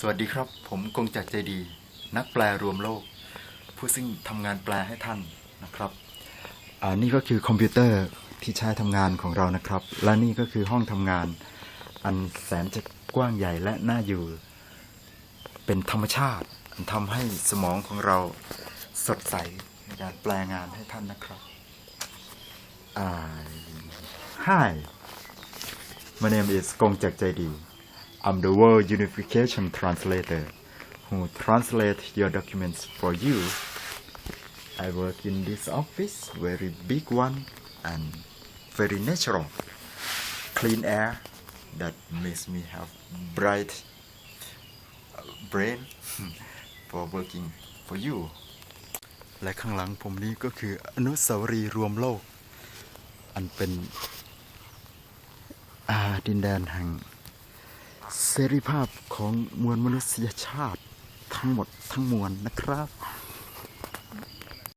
สวัสดีครับ ผมกงจักรใจดี นักแปลรวมโลก ผู้ซึ่งทำงานแปลให้ท่านนะครับอ่านี่ก็คือคอมพิวเตอร์ที่ใช้ทำงานของเรานะครับ และนี่ก็คือห้องทำงาน อันแสนจะกว้างใหญ่และน่าอยู่ เป็นธรรมชาติทำให้สมองของเราสดใสในการแปลงานให้ท่านนะครับอ่า Hi My name is Gong Jak Jaidi. I'm the World Unification Translator who translate your documents for you. I work in this office, very big one and very natural. Clean air that makes me have bright uh, brain for working for you. และข้างหลังผมนี้ก็คืออนุสาวรีย์รวมโลก อันเป็น อาดินแดนแห่ง เสรีภาพของมวลมนุษยชาติทั้งหมดทั้งมวลนะครับ